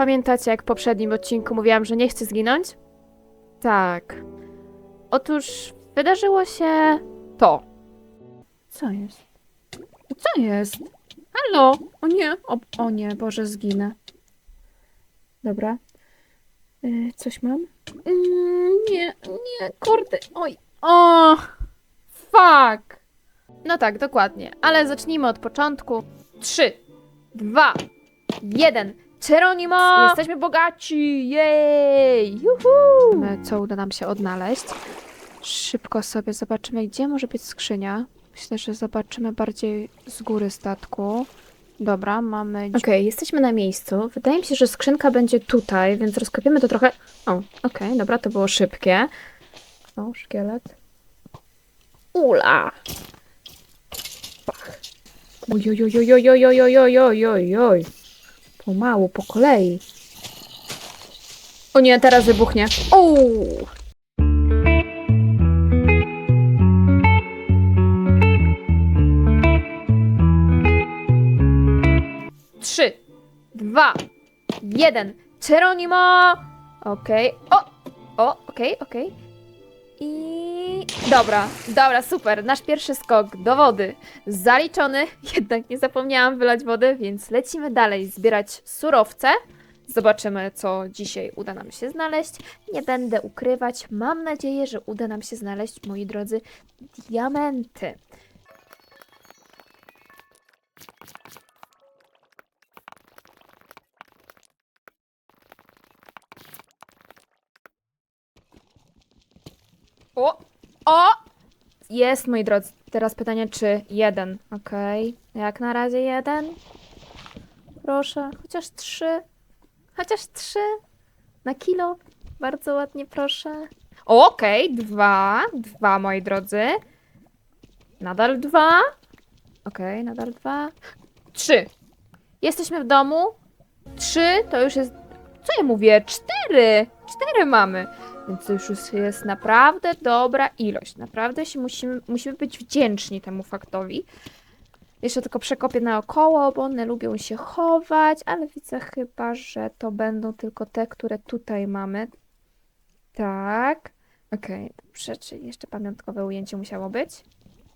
Pamiętacie, jak w poprzednim odcinku mówiłam, że nie chcę zginąć? Tak. Otóż wydarzyło się to. Co jest? Co jest? Halo? O nie, o, o nie, Boże, zginę. Dobra. Y, coś mam? Mm, nie, nie, kurde, oj. O, fuck. No tak, dokładnie, ale zacznijmy od początku. Trzy, dwa, jeden. Ceronimo! Jesteśmy bogaci! Jej! Juhu! Co uda nam się odnaleźć? Szybko sobie zobaczymy, gdzie może być skrzynia. Myślę, że zobaczymy bardziej z góry statku. Dobra, mamy... Okej, jesteśmy na miejscu. Wydaje mi się, że skrzynka będzie tutaj, więc rozkopiemy to trochę... O, okej, dobra, to było szybkie. O, szkielet. Ula! Pach. Ojojojojojojojojojojoj. Pomału, po kolei. O nie, teraz wybuchnie. Uuu! Trzy, dwa, jeden. Ceronimo! Okej. O! O, okej, okej. I... Dobra, dobra, super. Nasz pierwszy skok do wody zaliczony. Jednak nie zapomniałam wylać wody, więc lecimy dalej zbierać surowce. Zobaczymy, co dzisiaj uda nam się znaleźć. Nie będę ukrywać. Mam nadzieję, że uda nam się znaleźć, moi drodzy, diamenty. O! O! Jest, moi drodzy. Teraz pytanie, czy jeden. Okej. Jak na razie jeden. Proszę. Chociaż trzy. Chociaż trzy. Na kilo. Bardzo ładnie, proszę. Okej, dwa. Dwa, moi drodzy. Nadal dwa. Okej, nadal dwa. Trzy. Jesteśmy w domu. Trzy to już jest. Co ja mówię? Cztery. Cztery mamy. Więc to już jest naprawdę dobra ilość. Naprawdę się musimy, musimy być wdzięczni temu faktowi. Jeszcze tylko przekopię naokoło, bo one lubią się chować, ale widzę chyba, że to będą tylko te, które tutaj mamy. Tak. Okej, dobrze, czyli jeszcze pamiątkowe ujęcie musiało być.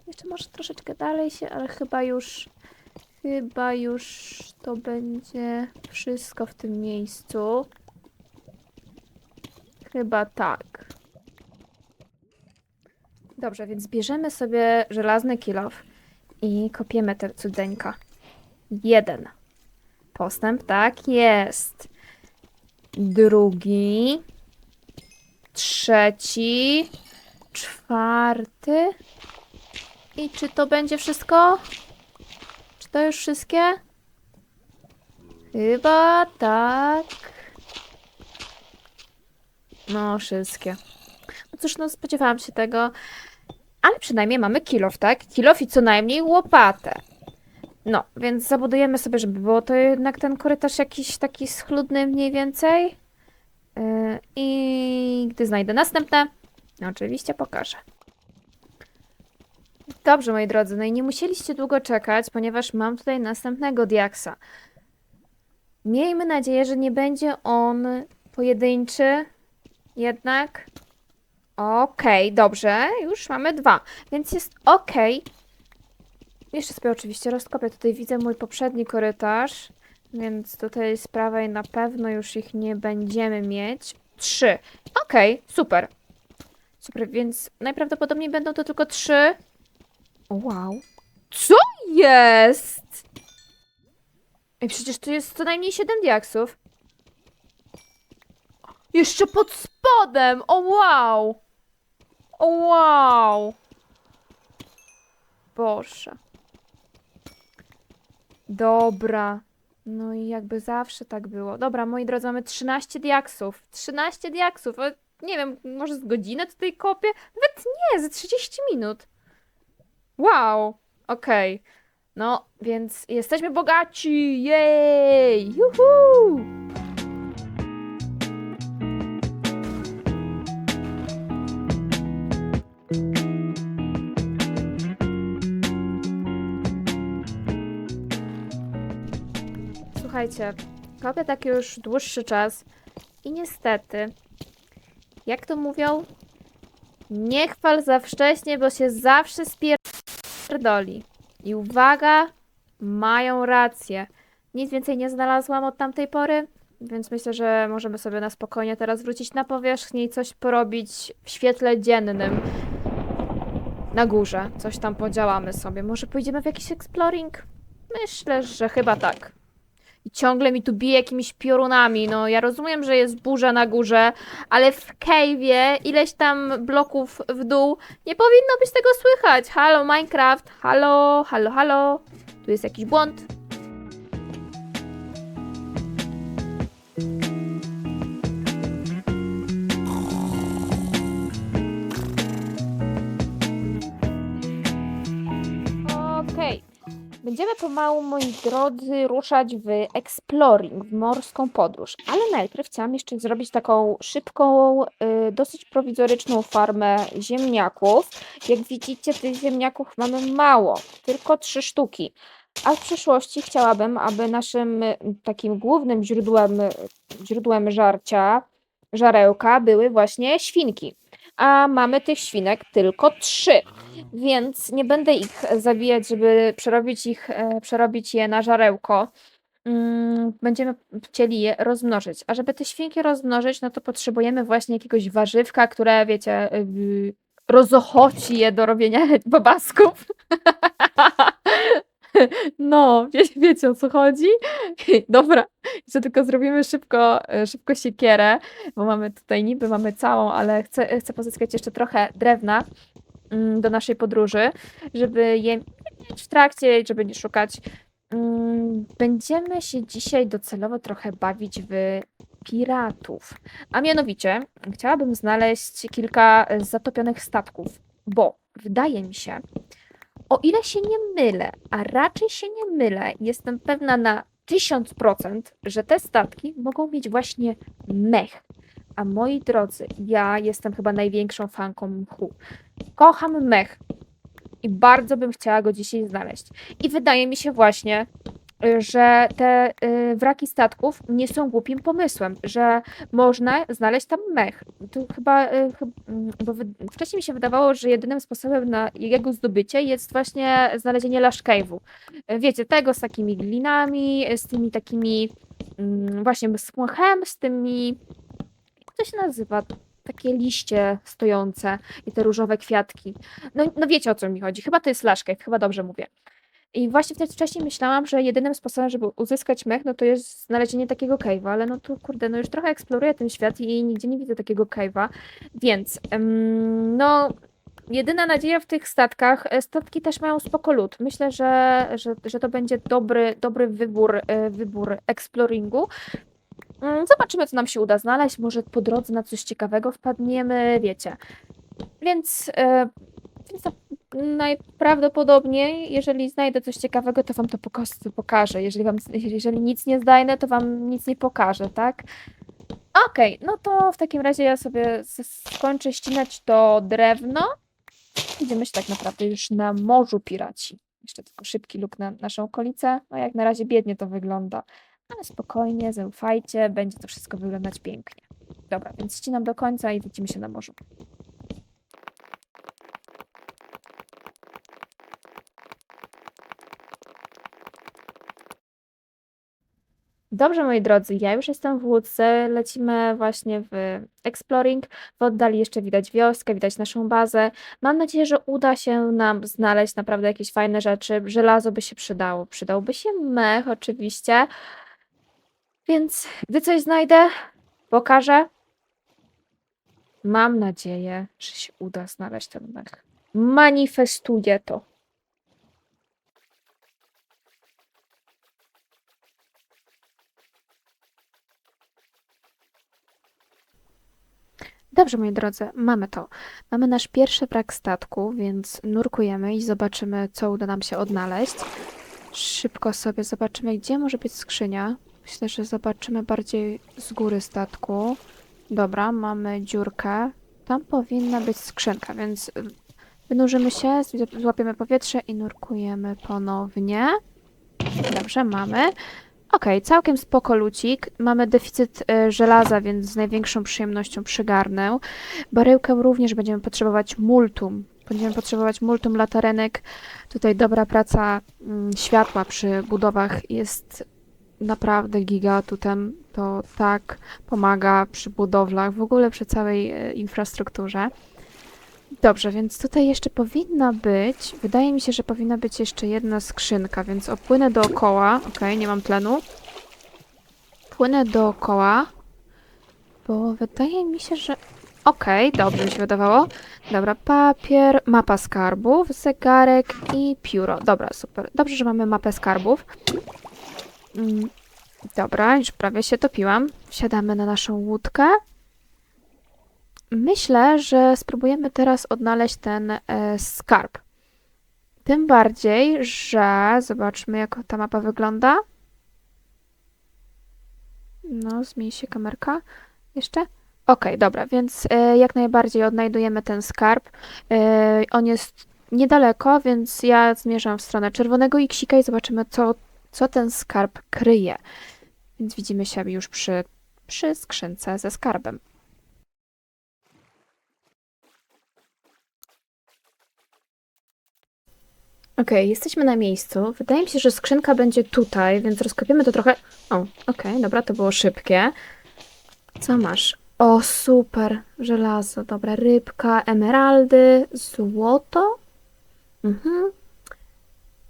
Jeszcze może troszeczkę dalej się, ale chyba już, chyba już to będzie wszystko w tym miejscu. Chyba tak. Dobrze, więc bierzemy sobie żelazny kilof i kopiemy te cudeńka. Jeden. Postęp, tak jest. Drugi. Trzeci. Czwarty. I czy to będzie wszystko? Czy to już wszystkie? Chyba tak. No, wszystkie. No cóż, no spodziewałam się tego. Ale przynajmniej mamy kilof, tak? Kilof i co najmniej łopatę. No, więc zabudujemy sobie, żeby było to jednak ten korytarz jakiś taki schludny mniej więcej. Yy, I gdy znajdę następne, oczywiście pokażę. Dobrze, moi drodzy, no i nie musieliście długo czekać, ponieważ mam tutaj następnego diaksa. Miejmy nadzieję, że nie będzie on pojedynczy, jednak. Okej, dobrze, już mamy dwa, więc jest okej. Jeszcze sobie oczywiście rozkopię. Tutaj widzę mój poprzedni korytarz, więc tutaj z prawej na pewno już ich nie będziemy mieć. Trzy. Okej, super. Super, więc najprawdopodobniej będą to tylko trzy. Wow. Co jest? Ej, przecież tu jest co najmniej siedem diaksów. Jeszcze pod spodem! O wow! O wow! Boże. Dobra. No i jakby zawsze tak było. Dobra, moi drodzy, mamy 13 diaksów. 13 diaksów. Nie wiem, może z godzinę tutaj kopię? Nawet nie, ze 30 minut. Wow. Okej. No, więc jesteśmy bogaci! Jej! Juhu! Słuchajcie, Kopię tak już dłuższy czas i niestety, jak to mówią, nie chwal za wcześnie, bo się zawsze spierdoli. I uwaga, mają rację. Nic więcej nie znalazłam od tamtej pory, więc myślę, że możemy sobie na spokojnie teraz wrócić na powierzchnię i coś porobić w świetle dziennym. Na górze. Coś tam podziałamy sobie. Może pójdziemy w jakiś exploring? Myślę, że chyba tak. I ciągle mi tu bije jakimiś piorunami. No, ja rozumiem, że jest burza na górze, ale w cave'ie ileś tam bloków w dół nie powinno być tego słychać. Halo, Minecraft. Halo, halo, halo. Tu jest jakiś błąd. Będziemy pomału, moi drodzy, ruszać w exploring, w morską podróż. Ale najpierw chciałam jeszcze zrobić taką szybką, y, dosyć prowizoryczną farmę ziemniaków. Jak widzicie, tych ziemniaków mamy mało, tylko trzy sztuki. A w przyszłości chciałabym, aby naszym y, takim głównym źródłem, y, źródłem żarcia, żarełka były właśnie świnki. A mamy tych świnek tylko trzy. Więc nie będę ich zabijać, żeby przerobić ich, e, przerobić je na żarełko. Mm, Będziemy chcieli je rozmnożyć. A żeby te świnki rozmnożyć, no to potrzebujemy właśnie jakiegoś warzywka, które, wiecie, y, rozochoci je do robienia babasków. No, wie, wiecie o co chodzi? Dobra, jeszcze tylko zrobimy szybko, e, szybko siekierę, bo mamy tutaj niby mamy całą, ale chcę, chcę pozyskać jeszcze trochę drewna mm, do naszej podróży, żeby je mieć w trakcie, żeby nie szukać. Mm, Będziemy się dzisiaj docelowo trochę bawić w piratów. A mianowicie chciałabym znaleźć kilka e, zatopionych statków, bo wydaje mi się, o ile się nie mylę, a raczej się nie mylę, jestem pewna na 1000%, że te statki mogą mieć właśnie mech. A moi drodzy, ja jestem chyba największą fanką mchu. Kocham mech i bardzo bym chciała go dzisiaj znaleźć. I wydaje mi się właśnie, że te y, wraki statków nie są głupim pomysłem, że można znaleźć tam mech. To chyba, y, bo wcześniej mi się wydawało, że jedynym sposobem na jego zdobycie jest właśnie znalezienie Lush Cave'u. Y, Wiecie, tego z takimi glinami, z tymi takimi mm, właśnie z mchem, z tymi jak to się nazywa? Takie liście stojące i te różowe kwiatki. No, no wiecie o co mi chodzi. Chyba to jest Lush Cave, chyba dobrze mówię. I właśnie wtedy wcześniej myślałam, że jedynym sposobem, żeby uzyskać mech, no to jest znalezienie takiego cave'a, ale no to kurde, no już trochę eksploruję ten świat i nigdzie nie widzę takiego cave'a, więc em, no jedyna nadzieja w tych statkach, e, statki też mają spoko lód. Myślę, że, że, że to będzie dobry, dobry wybór, e, wybór exploringu. Mm, Zobaczymy, co nam się uda znaleźć. Może po drodze na coś ciekawego wpadniemy, wiecie. Więc, e, więc najprawdopodobniej, jeżeli znajdę coś ciekawego, to wam to pokażę. Jeżeli, wam, jeżeli nic nie znajdę, to wam nic nie pokażę, tak? Okej, no to w takim razie ja sobie skończę ścinać to drewno. Idziemy się tak naprawdę już na morzu piraci. Jeszcze tylko szybki luk na naszą okolicę. No jak na razie biednie to wygląda. Ale spokojnie, zaufajcie, będzie to wszystko wyglądać pięknie. Dobra, więc ścinam do końca i widzimy się na morzu. Dobrze, moi drodzy, ja już jestem w łódce, lecimy właśnie w exploring. W oddali jeszcze widać wioskę, widać naszą bazę. Mam nadzieję, że uda się nam znaleźć naprawdę jakieś fajne rzeczy. Żelazo by się przydało, przydałby się mech oczywiście. Więc gdy coś znajdę, pokażę. Mam nadzieję, że się uda znaleźć ten mech. Manifestuję to. Dobrze, moi drodzy, mamy to. Mamy nasz pierwszy brak statku, więc nurkujemy i zobaczymy, co uda nam się odnaleźć. Szybko sobie zobaczymy, gdzie może być skrzynia. Myślę, że zobaczymy bardziej z góry statku. Dobra, mamy dziurkę. Tam powinna być skrzynka, więc wynurzymy się, zł- złapiemy powietrze i nurkujemy ponownie. Dobrze, mamy. Okej, całkiem spoko lucik. Mamy deficyt e, żelaza, więc z największą przyjemnością przygarnę. Baryłkę również będziemy potrzebować multum. Będziemy potrzebować multum latarenek. Tutaj dobra praca mm, światła przy budowach jest naprawdę gigatutem. To tak pomaga przy budowlach, w ogóle przy całej e, infrastrukturze. Dobrze, więc tutaj jeszcze powinna być, wydaje mi się, że powinna być jeszcze jedna skrzynka, więc opłynę dookoła. Okej, nie mam tlenu. Płynę dookoła, bo wydaje mi się, że... Okej, dobrze mi się wydawało. Dobra, papier, mapa skarbów, zegarek i pióro. Dobra, super. Dobrze, że mamy mapę skarbów. Mm, Dobra, już prawie się topiłam. Wsiadamy na naszą łódkę. Myślę, że spróbujemy teraz odnaleźć ten e, skarb. Tym bardziej, że zobaczmy, jak ta mapa wygląda. No, zmieni się kamerka. Jeszcze? Okej, dobra, więc e, jak najbardziej odnajdujemy ten skarb. E, on jest niedaleko, więc ja zmierzam w stronę czerwonego iksika i zobaczymy, co, co ten skarb kryje. Więc widzimy się już przy, przy skrzynce ze skarbem. Okej, jesteśmy na miejscu. Wydaje mi się, że skrzynka będzie tutaj, więc rozkopiemy to trochę. O, okej, dobra, to było szybkie. Co masz? O, super, żelazo, dobra, rybka, emeraldy, złoto. Mhm.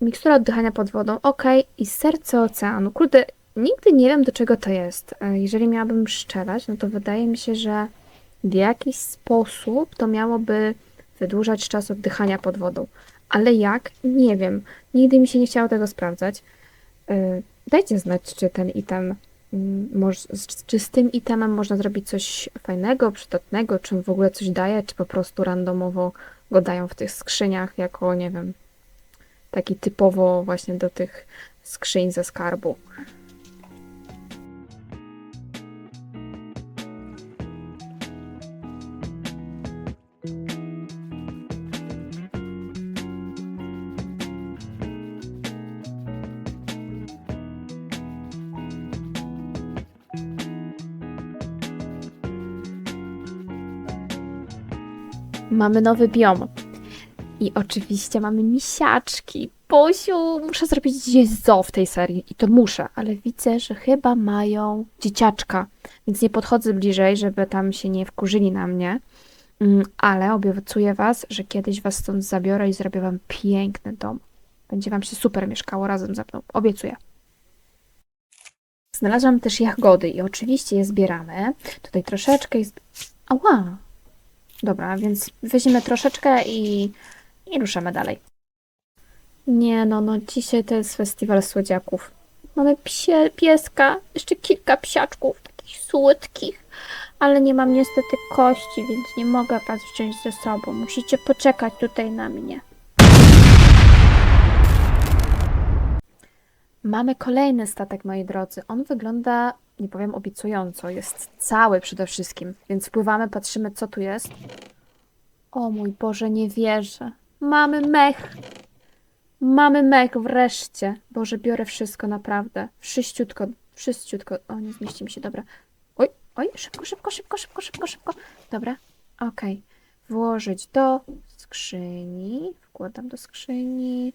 Mikstura oddychania pod wodą, okej, i serce oceanu. Kurde, nigdy nie wiem, do czego to jest. E, Jeżeli miałabym strzelać, no to wydaje mi się, że w jakiś sposób to miałoby wydłużać czas oddychania pod wodą. Ale jak? Nie wiem. Nigdy mi się nie chciało tego sprawdzać. Yy, Dajcie znać, czy ten item, mm, czy z tym itemem można zrobić coś fajnego, przydatnego, czy on w ogóle coś daje, czy po prostu randomowo go dają w tych skrzyniach jako, nie wiem, taki typowo właśnie do tych skrzyń ze skarbu. Mamy nowy biom. I oczywiście mamy misiaczki. Bosiu, muszę zrobić zoo w tej serii. I to muszę, ale widzę, że chyba mają dzieciaczka. Więc nie podchodzę bliżej, żeby tam się nie wkurzyli na mnie. Mm, Ale obiecuję was, że kiedyś was stąd zabiorę i zrobię wam piękny dom. Będzie wam się super mieszkało razem ze mną. Obiecuję. Znalazłam też jagody i oczywiście je zbieramy. Tutaj troszeczkę jest... Ała! Dobra, więc weźmiemy troszeczkę i, i ruszamy dalej. Nie no, no dzisiaj to jest festiwal słodziaków. Mamy psie, pieska, jeszcze kilka psiaczków, takich słodkich, ale nie mam niestety kości, więc nie mogę was wziąć ze sobą. Musicie poczekać tutaj na mnie. Mamy kolejny statek, moi drodzy. On wygląda, nie powiem obiecująco, jest cały przede wszystkim, więc wpływamy, patrzymy co tu jest. O mój Boże, nie wierzę. Mamy mech. Mamy mech wreszcie. Boże, biorę wszystko naprawdę. Wszyściutko, wszyściutko. O, nie zmieści mi się, dobra. Oj, oj, szybko, szybko, szybko, szybko, szybko, szybko. Dobra, okej. Włożyć do skrzyni. Wkładam do skrzyni.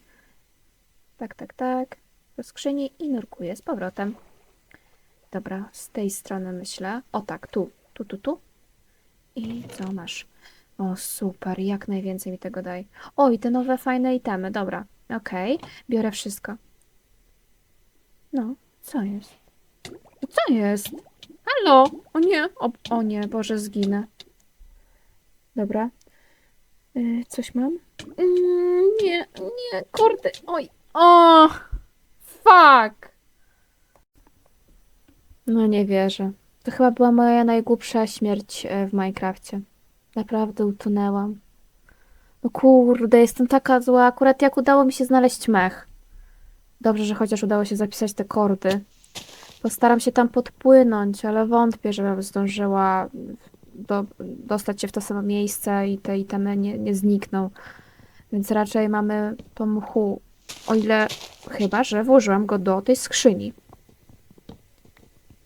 Tak, tak, tak. Do skrzyni i nurkuję z powrotem. Dobra, z tej strony myślę. O tak, tu, tu, tu, tu. I co masz? O, super, jak najwięcej mi tego daj. O, i te nowe fajne itemy, dobra. Okej, biorę wszystko. No, co jest? Co jest? Halo? O nie, o, o nie, Boże, zginę. Dobra. Y, coś mam? Mm, nie, nie, kurde, oj. O, fuck. No nie wierzę. To chyba była moja najgłupsza śmierć e, w Minecrafcie. Naprawdę utonęłam. No kurde, jestem taka zła. Akurat jak udało mi się znaleźć mech. Dobrze, że chociaż udało się zapisać te kordy. Postaram się tam podpłynąć, ale wątpię, żebym zdążyła do, dostać się w to samo miejsce i te itemy nie, nie znikną. Więc raczej mamy po mchu. O ile chyba, że włożyłam go do tej skrzyni.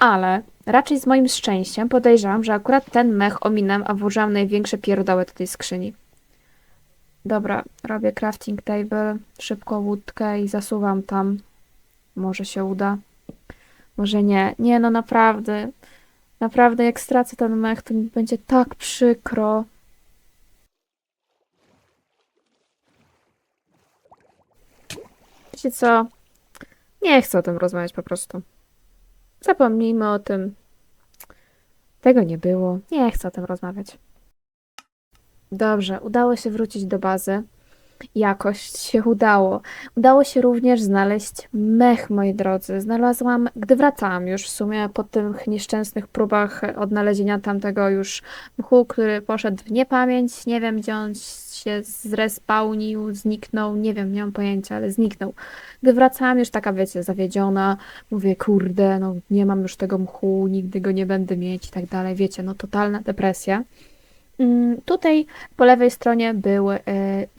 Ale raczej z moim szczęściem podejrzewam, że akurat ten mech ominam, a włożyłam największe pierdoły do tej skrzyni. Dobra, robię crafting table, szybko łódkę i zasuwam tam. Może się uda. Może nie. Nie, no naprawdę. Naprawdę, jak stracę ten mech, to mi będzie tak przykro. Wiecie co? Nie chcę o tym rozmawiać po prostu. Zapomnijmy o tym. Tego nie było. Nie chcę o tym rozmawiać. Dobrze, udało się wrócić do bazy. Jakoś się udało. Udało się również znaleźć mech, moi drodzy. Znalazłam, gdy wracałam już w sumie po tych nieszczęsnych próbach odnalezienia tamtego już mchu, który poszedł w niepamięć. Nie wiem, gdzie on się zrespawnił, zniknął. Nie wiem, nie mam pojęcia, ale zniknął. Gdy wracałam już taka, wiecie, zawiedziona, mówię, kurde, no nie mam już tego mchu, nigdy go nie będę mieć i tak dalej. Wiecie, no totalna depresja. Mm, Tutaj po lewej stronie był, e,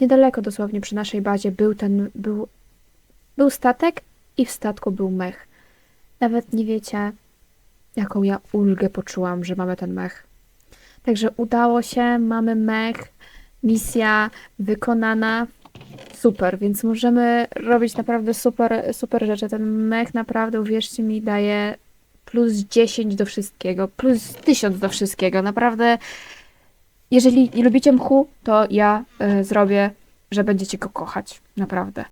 niedaleko dosłownie przy naszej bazie, był ten, był, był statek i w statku był mech. Nawet nie wiecie, jaką ja ulgę poczułam, że mamy ten mech. Także udało się, mamy mech, misja wykonana, super, więc możemy robić naprawdę super, super rzeczy. Ten mech naprawdę, uwierzcie mi, daje plus 10 do wszystkiego, plus 1000 do wszystkiego. Naprawdę jeżeli nie lubicie mchu, to ja y, zrobię, że będziecie go kochać. Naprawdę.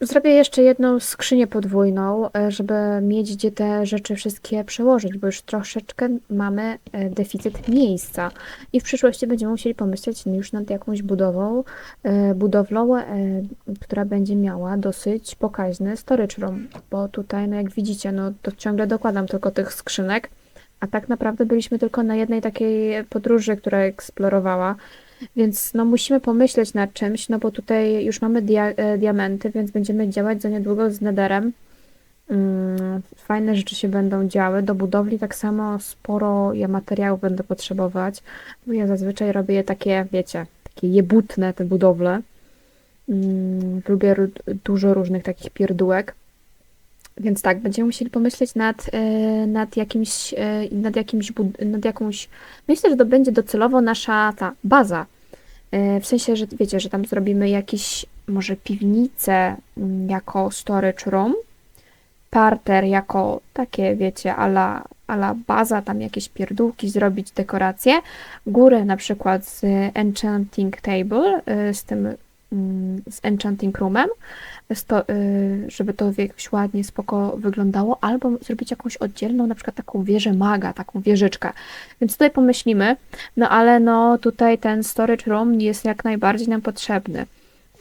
Zrobię jeszcze jedną skrzynię podwójną, y, żeby mieć gdzie te rzeczy wszystkie przełożyć, bo już troszeczkę mamy y, deficyt miejsca i w przyszłości będziemy musieli pomyśleć już nad jakąś budową, budowlą, która będzie miała dosyć pokaźny storage room, bo tutaj, no jak widzicie, no to ciągle dokładam tylko tych skrzynek, a tak naprawdę byliśmy tylko na jednej takiej podróży, która eksplorowała. Więc no musimy pomyśleć nad czymś, no bo tutaj już mamy dia e, diamenty, więc będziemy działać za niedługo z Netherem. Mm, fajne rzeczy się będą działy. Do budowli tak samo sporo ja materiałów będę potrzebować, bo ja zazwyczaj robię takie, wiecie, takie jebutne te budowle. Mm, lubię dużo różnych takich pierdółek. Więc tak, będziemy musieli pomyśleć nad, e, nad jakimś, e, nad jakimś, nad jakąś, myślę, że to będzie docelowo nasza ta baza. E, W sensie, że wiecie, że tam zrobimy jakiś, może piwnicę mm, jako storage room, parter jako takie, wiecie, ala, ala baza, tam jakieś pierdółki zrobić, dekoracje, górę na przykład z enchanting table, z tym, z enchanting roomem, y, żeby to jakoś ładnie, spoko wyglądało, albo zrobić jakąś oddzielną, na przykład taką wieżę maga, taką wieżyczkę. Więc tutaj pomyślimy, no ale no tutaj ten storage room jest jak najbardziej nam potrzebny.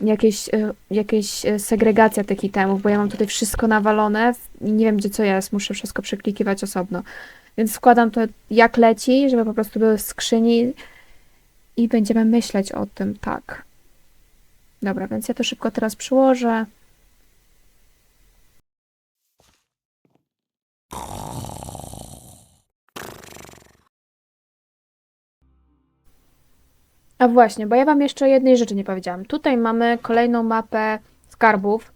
Jakieś, y, jakieś y, segregacja tych itemów, bo ja mam tutaj wszystko nawalone nie wiem gdzie co jest, muszę wszystko przeklikiwać osobno. Więc wkładam to jak leci, żeby po prostu były w skrzyni i będziemy myśleć o tym, tak. Dobra, więc ja to szybko teraz przyłożę. A właśnie, bo ja wam jeszcze jednej rzeczy nie powiedziałam. Tutaj mamy kolejną mapę skarbów.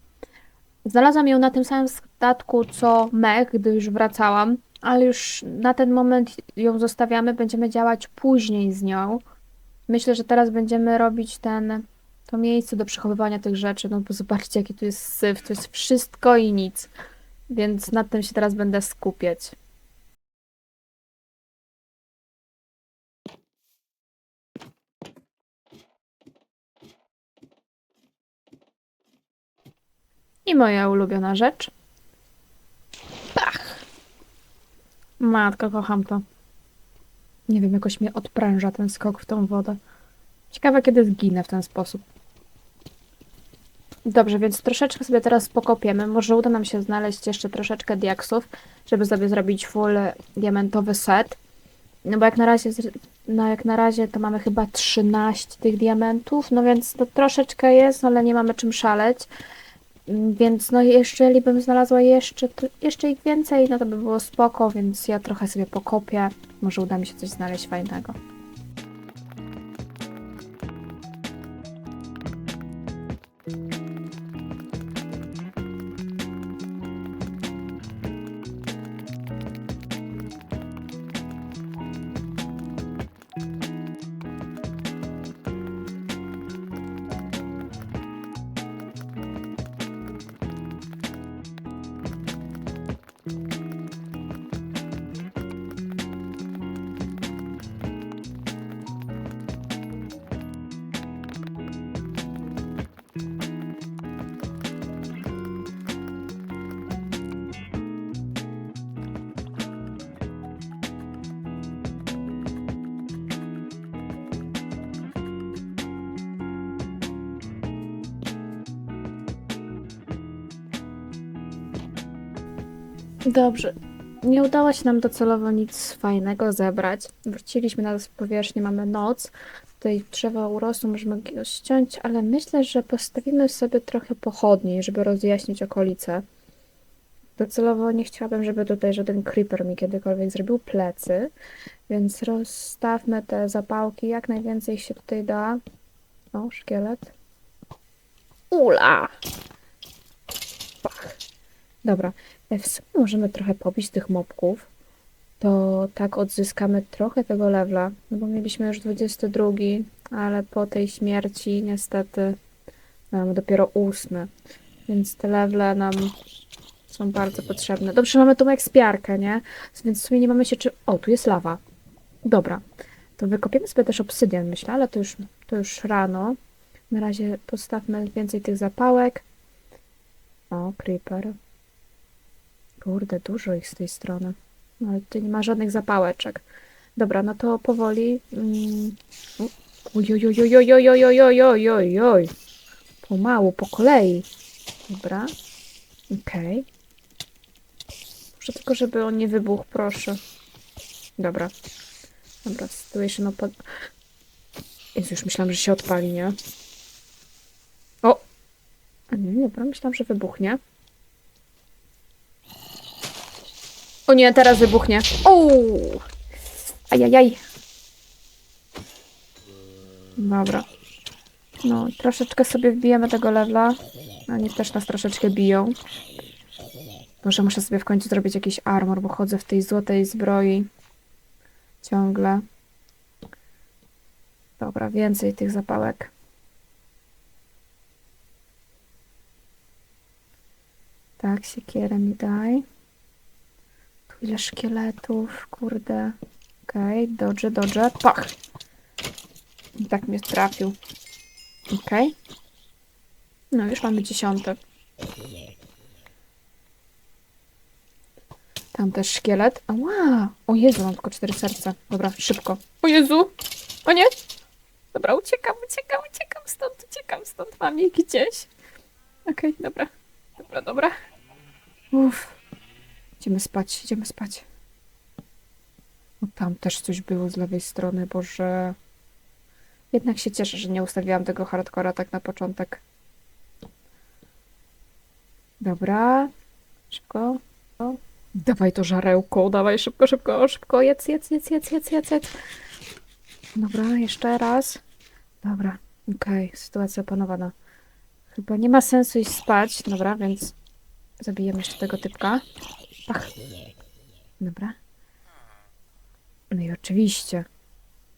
Znalazłam ją na tym samym statku co mech, gdy już wracałam, ale już na ten moment ją zostawiamy, będziemy działać później z nią. Myślę, że teraz będziemy robić ten to miejsce do przechowywania tych rzeczy, no bo zobaczcie, jaki tu jest syf, to jest wszystko i nic. Więc nad tym się teraz będę skupiać. I moja ulubiona rzecz. Pach! Matko, kocham to. Nie wiem, jakoś mnie odpręża ten skok w tą wodę. Ciekawe, kiedy zginę w ten sposób. Dobrze, więc troszeczkę sobie teraz pokopiemy. Może uda nam się znaleźć jeszcze troszeczkę diaksów, żeby sobie zrobić full diamentowy set. No bo jak na razie, no jak na razie to mamy chyba 13 tych diamentów, no więc to troszeczkę jest, ale nie mamy czym szaleć. Mm, Więc no jeżeli bym znalazła jeszcze, jeszcze ich więcej, no to by było spoko, więc ja trochę sobie pokopię. Może uda mi się coś znaleźć fajnego. Dobrze. Nie udało się nam docelowo nic fajnego zebrać. Wróciliśmy na powierzchnię, mamy noc. Tutaj drzewa urosły, możemy go ściąć, ale myślę, że postawimy sobie trochę pochodni, żeby rozjaśnić okolice. Docelowo nie chciałabym, żeby tutaj żaden creeper mi kiedykolwiek zrobił plecy, więc rozstawmy te zapałki, jak najwięcej się tutaj da. O, szkielet. Ula! Pach. Dobra, w sumie możemy trochę pobić tych mobków, to tak odzyskamy trochę tego levela, no bo mieliśmy już 22, ale po tej śmierci niestety mamy dopiero ósmy, więc te levele nam są bardzo potrzebne. Dobrze, mamy tą ekspiarkę, nie? Więc w sumie nie mamy się czy... O, tu jest lawa. Dobra, to wykopiemy sobie też obsydian, myślę, ale to już, to już rano. Na razie postawmy więcej tych zapałek. O, creeper. Kurde, dużo ich z tej strony. No, ale tu nie ma żadnych zapałeczek. Dobra, no to powoli. Mm. Ojojojojojojojojojojoj. Pomału, po kolei. Dobra. Okej. Muszę tylko, żeby on nie wybuchł, proszę. Dobra. Dobra, situation opad... Już myślałam, że się odpali, nie? O! A nie, dobra, myślałam, że wybuchnie. O nie, teraz wybuchnie. Uuu. Ajajaj. Dobra. No, troszeczkę sobie wbijemy tego levela. Oni też nas troszeczkę biją. Może muszę sobie w końcu zrobić jakiś armor, bo chodzę w tej złotej zbroi. Ciągle. Dobra, więcej tych zapałek. Tak, siekierę mi daj. Ile szkieletów, kurde. Okej, okay, dodże, dodże. Pach! I tak mnie trafił. Okej. Okay. No, już mamy dziesiąte. Tam też szkielet. Ała! O Jezu, mam tylko cztery serca. Dobra, szybko. O Jezu! O nie! Dobra, uciekam, uciekam, uciekam stąd, uciekam stąd. Mam je gdzieś. Okej, okay, dobra. Dobra, dobra. Uff. Idziemy spać, idziemy spać. O, tam też coś było z lewej strony, boże. Jednak się cieszę, że nie ustawiłam tego hardcora tak na początek. Dobra. Szybko. O. Dawaj to żarełko, dawaj szybko, szybko, szybko. Jedz, jedz, jedz, jedz, jedz, jedz. Dobra, jeszcze raz. Dobra, okej, okay. sytuacja opanowana. Chyba nie ma sensu iść spać, dobra, więc zabijemy jeszcze tego typka. Ach. Dobra. No i oczywiście.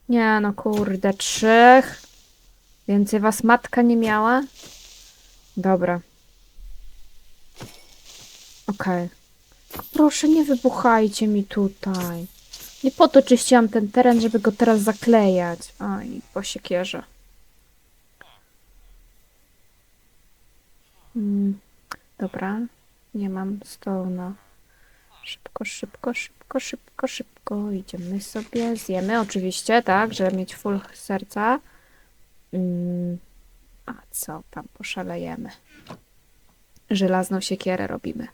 Nie no, kurde, trzech. Więcej was matka nie miała? Dobra. Okej. Okay. Proszę, nie wybuchajcie mi tutaj. Nie po to czyściłam ten teren, żeby go teraz zaklejać. Aj, po siekierze. Mm, dobra. Nie mam stołna. Szybko, szybko, szybko, szybko, szybko. Idziemy sobie, zjemy oczywiście, tak, żeby mieć full serca. Mm, a co tam poszalejemy? Żelazną siekierę robimy.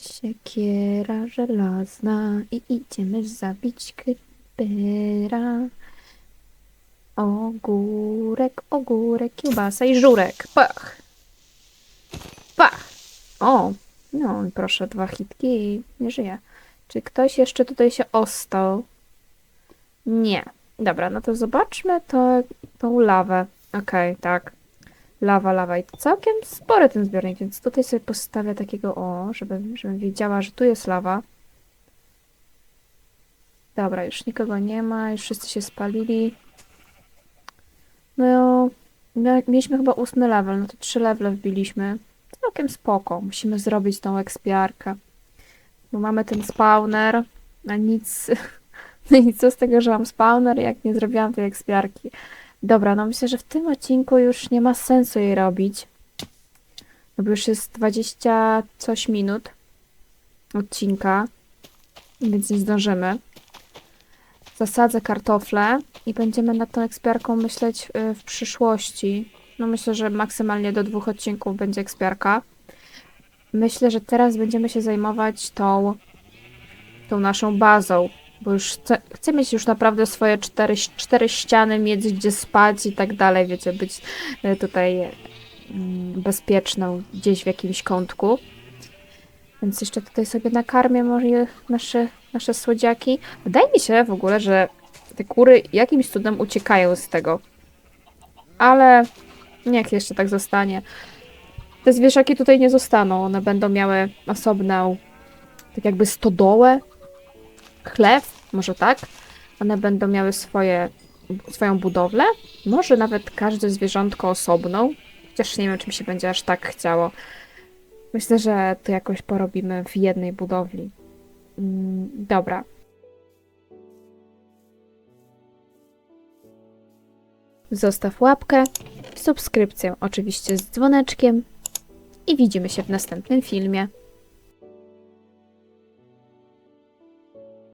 Siekiera żelazna i idziemy zabić creepera. Ogórek, ogórek, kiełbasa i żurek. Pach! Pach! O! No, proszę, dwa hitki i nie żyje. Czy ktoś jeszcze tutaj się ostał? Nie. Dobra, no to zobaczmy to, tą lawę. Okej, okay, tak. Lawa, lawa. I to całkiem spory ten zbiornik, więc tutaj sobie postawię takiego, o, żebym, żebym wiedziała, że tu jest lawa. Dobra, już nikogo nie ma, już wszyscy się spalili. No, mieliśmy chyba ósmy level, no to trzy levele wbiliśmy. Całkiem spoko. Musimy zrobić tą ekspiarkę. Bo mamy ten spawner, a nic, nic z tego, że mam spawner, jak nie zrobiłam tej ekspiarki. Dobra, no myślę, że w tym odcinku już nie ma sensu jej robić. No bo już jest 20 coś minut odcinka, więc nie zdążymy. Zasadzę kartofle i będziemy nad tą ekspiarką myśleć y, w przyszłości. No myślę, że maksymalnie do dwóch odcinków będzie ekspiarka. myślę, że teraz będziemy się zajmować tą, tą naszą bazą, bo już chcę, chcę mieć już naprawdę swoje cztery, cztery ściany, mieć gdzie spać i tak dalej, wiecie, być e, tutaj mm, bezpieczną gdzieś w jakimś kątku. Więc jeszcze tutaj sobie nakarmię może nasze, nasze słodziaki. Wydaje mi się w ogóle, że te kury jakimś cudem uciekają z tego. Ale niech jeszcze tak zostanie. Te zwierzaki tutaj nie zostaną. One będą miały osobną, tak jakby stodołę, chlew, może tak. One będą miały swoje, swoją budowlę. Może nawet każde zwierzątko osobną. Chociaż nie wiem, czy mi się będzie aż tak chciało. Myślę, że to jakoś porobimy w jednej budowli. Mm, dobra. Zostaw łapkę, subskrypcję oczywiście z dzwoneczkiem i widzimy się w następnym filmie.